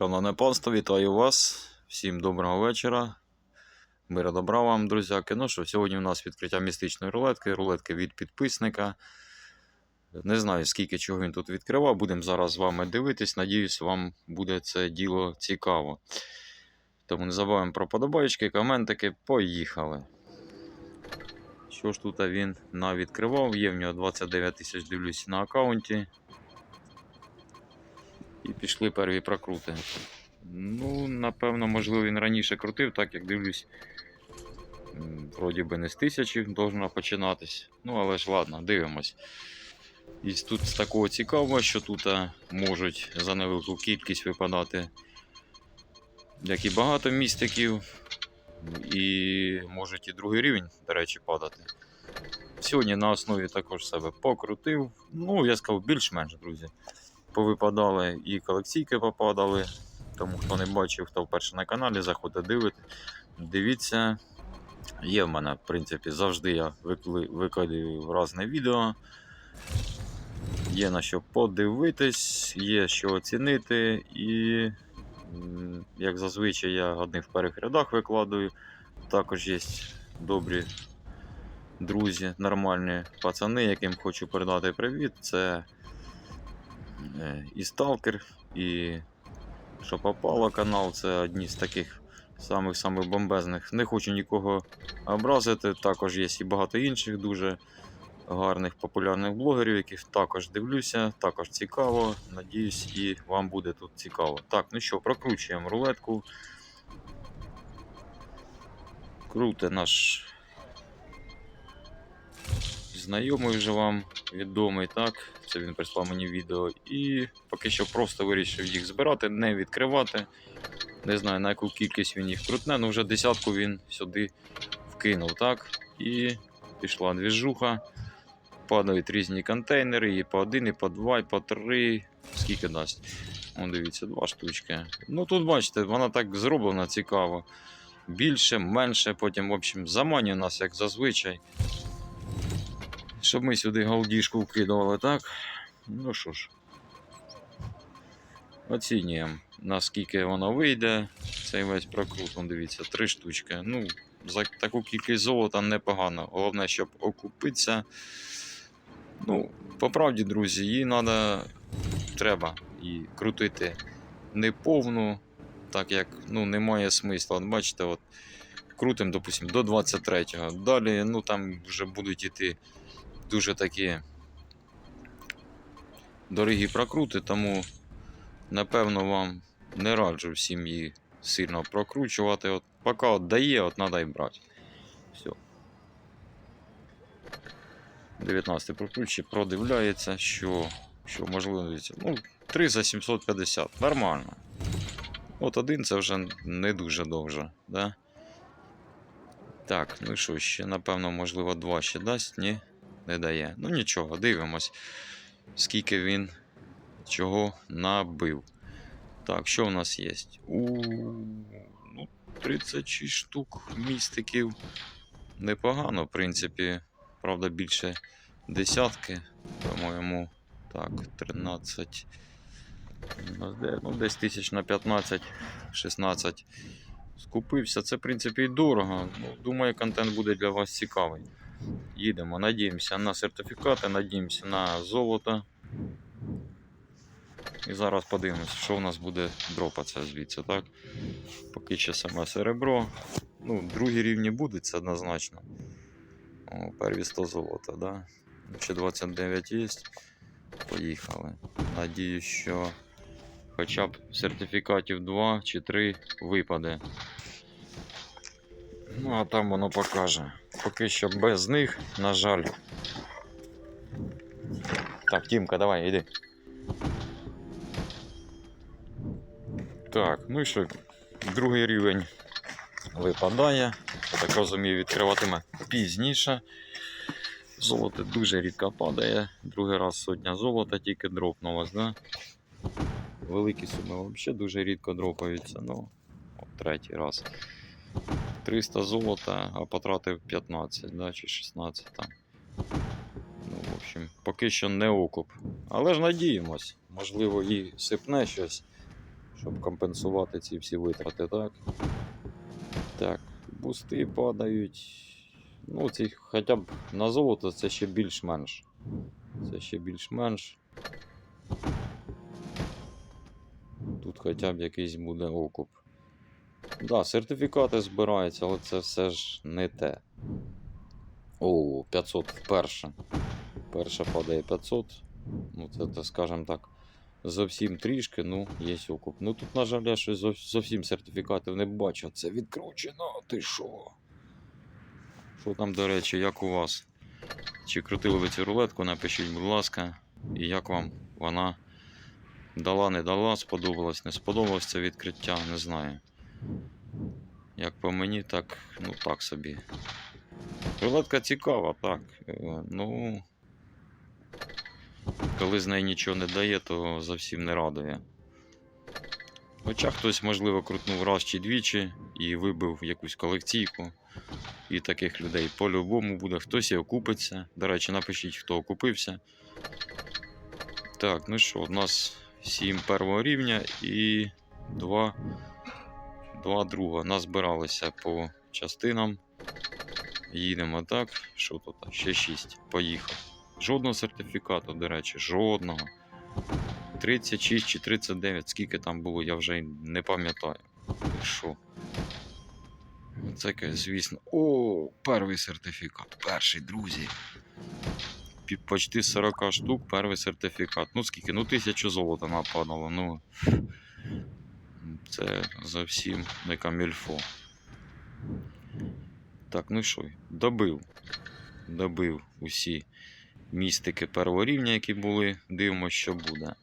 Шановне панство, вітаю вас. Всім доброго вечора. Мира добра вам, друзяки. Ну що, сьогодні у нас відкриття містичної рулетки, рулетки від підписника. Не знаю, скільки чого він тут відкривав. Будемо зараз з вами дивитись. Надіюсь, вам буде це діло цікаво. Тому не забуваємо про подобаєчки, коментики. Поїхали. Що ж тут він навідкривав? Є в нього 29 тисяч дивлюсь на аккаунті. І пішли перві прокрути. Ну, напевно, можливо, він раніше крутив, так як дивлюсь. Вроді би не з тисячі должно починатись. Ну, але ж ладно, дивимось. І тут з такого цікавого, що тут можуть за невелику кількість випадати як і багато містиків, і можуть і другий рівень, до речі, падати. Сьогодні на основі також себе покрутив. Ну, я сказав, більш-менш, друзі повипадали і колекційки попадали. Тому хто не бачив, хто вперше на каналі, заходьте дивити. Дивіться. Є в мене, в принципі, завжди я викладаю різне відео. Є на що подивитись, є що оцінити. І, як зазвичай, я одних в перших рядах викладаю. Також є добрі друзі, нормальні пацани, яким хочу передати привіт. Це і Сталкер, і що попало канал, це одні з таких самих самих бомбезних. Не хочу нікого образити. Також є і багато інших дуже гарних популярних блогерів, яких також дивлюся, також цікаво. Надіюсь, і вам буде тут цікаво. Так, ну що, прокручуємо рулетку. Круте наш знайомий вже вам відомий, так? Це він прислав мені відео. І поки що просто вирішив їх збирати, не відкривати. Не знаю на яку кількість він їх крутне, ну вже десятку він сюди вкинув, так? І пішла двіжуха. Падають різні контейнери, і по один, і по два, і по три. Скільки дасть? О, дивіться, два штучки. Ну тут бачите, вона так зроблена цікаво. Більше, менше, потім, в общем, заманює нас, як зазвичай. Щоб ми сюди галдішку вкидували, так? Ну що ж. Оцінюємо, наскільки воно вийде. Цей весь прокрут, вон дивіться, три штучки. Ну, за таку кількість золота непогано. Головне, щоб окупитися. Ну, по правді, друзі, її треба, треба і крутити не повну, так як ну, немає смисла. От бачите, от крутим, допустимо, до 23-го. Далі ну, там вже будуть іти дуже такі дорогі прокрути, тому напевно вам не раджу всім її сильно прокручувати. От, поки от дає, от треба і брати. Все. 19 прокручує, продивляється, що, що можливо, ну, 3 за 750. Нормально. От один це вже не дуже довже, да? Так, ну що, ще, напевно, можливо, два ще дасть, ні? Не дає. Ну нічого, дивимось, скільки він чого набив. Так, що в нас є? У ну, 36 штук містиків. Непогано, в принципі. Правда, більше десятки, по-моєму. Так, 13. у нас де? Ну, десь тисяч на 15-16 скупився. Це, в принципі, і дорого. Ну, думаю, контент буде для вас цікавий. Їдемо, надіємося на сертифікати, надіємося на золото. І зараз подивимося, що у нас буде дропатися звідси, так? Поки що саме серебро. Ну, другі рівні буде, це однозначно. О, перві 100 золота, да? Ще 29 є. Поїхали. Надіюсь, що хоча б сертифікатів 2 чи 3 випаде. Ну, а там воно покаже. Поки що без них, на жаль. Так, Тімка, давай, іди. Так, ну і що, другий рівень випадає. Так розумію, відкриватиме пізніше. Золото дуже рідко падає. Другий раз сотня золота тільки дропнулось, да? Великі суми взагалі дуже рідко дропаються. Ну, третій раз. 300 золота, а потратив 15 да, чи 16 там. Ну, в общем, поки що не окуп. Але ж надіємось. Можливо, і сипне щось, щоб компенсувати ці всі витрати, так? Так, бусти падають. Ну, ці хоча б на золото це ще більш-менш. Це ще більш-менш. Тут хоча б якийсь буде окуп. Да, сертифікати збираються, але це все ж не те. О, 500 вперше. Перша падає 500. Ну, це, це скажімо так, зовсім трішки, ну, є окуп. Ну тут, на жаль, я щось зовсім сертифікатів не бачу. Це відкручено, ти що? Що там, до речі, як у вас? Чи крутили ви цю рулетку? Напишіть, будь ласка, і як вам вона дала, не дала, сподобалось, не сподобалось це відкриття, не знаю. Як по мені, так, ну так собі. Рулетка цікава, так. Е, Ну. Коли з неї нічого не дає, то зовсім не радує. Хоча хтось, можливо, крутнув раз чи двічі і вибив якусь колекційку. І таких людей по-любому буде. Хтось і окупиться. До речі, напишіть, хто окупився. Так, ну що, у нас 7 першого рівня і 2, 2 другого. Назбиралися по частинам. Їдемо так. Що тут? Ще 6. Поїхав. Жодного сертифікату, до речі, жодного. 36 чи 39, скільки там було, я вже не пам'ятаю. Що? Це, звісно. О, перший сертифікат. Перший, друзі. Почти 40 штук, перший сертифікат. Ну скільки? Ну, тисячу золота нападало. Ну. Це зовсім не камільфо. Так, ну що, добив. Добив усі містики першого рівня, які були. Дивимося, що буде.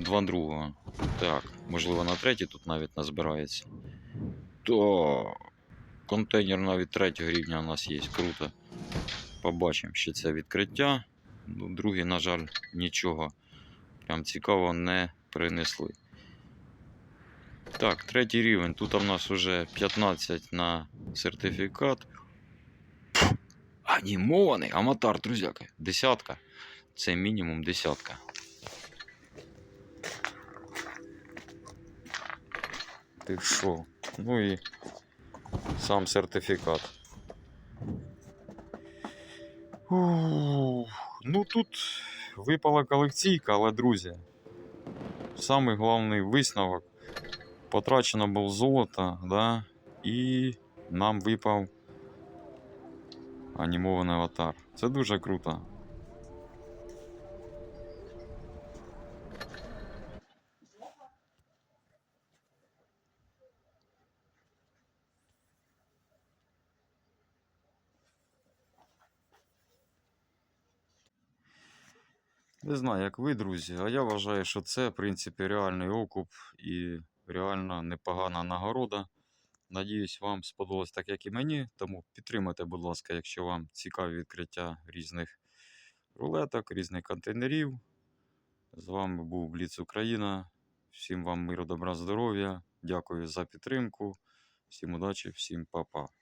Два другого. Так, можливо, на третій тут навіть назбирається. То контейнер навіть третього рівня у нас є. Круто. Побачимо ще це відкриття. Другий, на жаль, нічого прям цікавого не принесли. Так, третій рівень. Тут у нас вже 15 на сертифікат. Анімований аматар, друзяки. Десятка. Це мінімум десятка. Ти що? Ну і сам сертифікат. Ну тут випала колекційка, але друзі. Самий головний висновок. Потрачено було золото, да, і нам випав анімований аватар. Це дуже круто. Не знаю, як ви, друзі, а я вважаю, що це, в принципі, реальний окуп і реально непогана нагорода. Надіюсь, вам сподобалось так, як і мені. Тому підтримайте, будь ласка, якщо вам цікаві відкриття різних рулеток, різних контейнерів. З вами був Бліц Україна. Всім вам миру, добра, здоров'я. Дякую за підтримку. Всім удачі, всім па-па.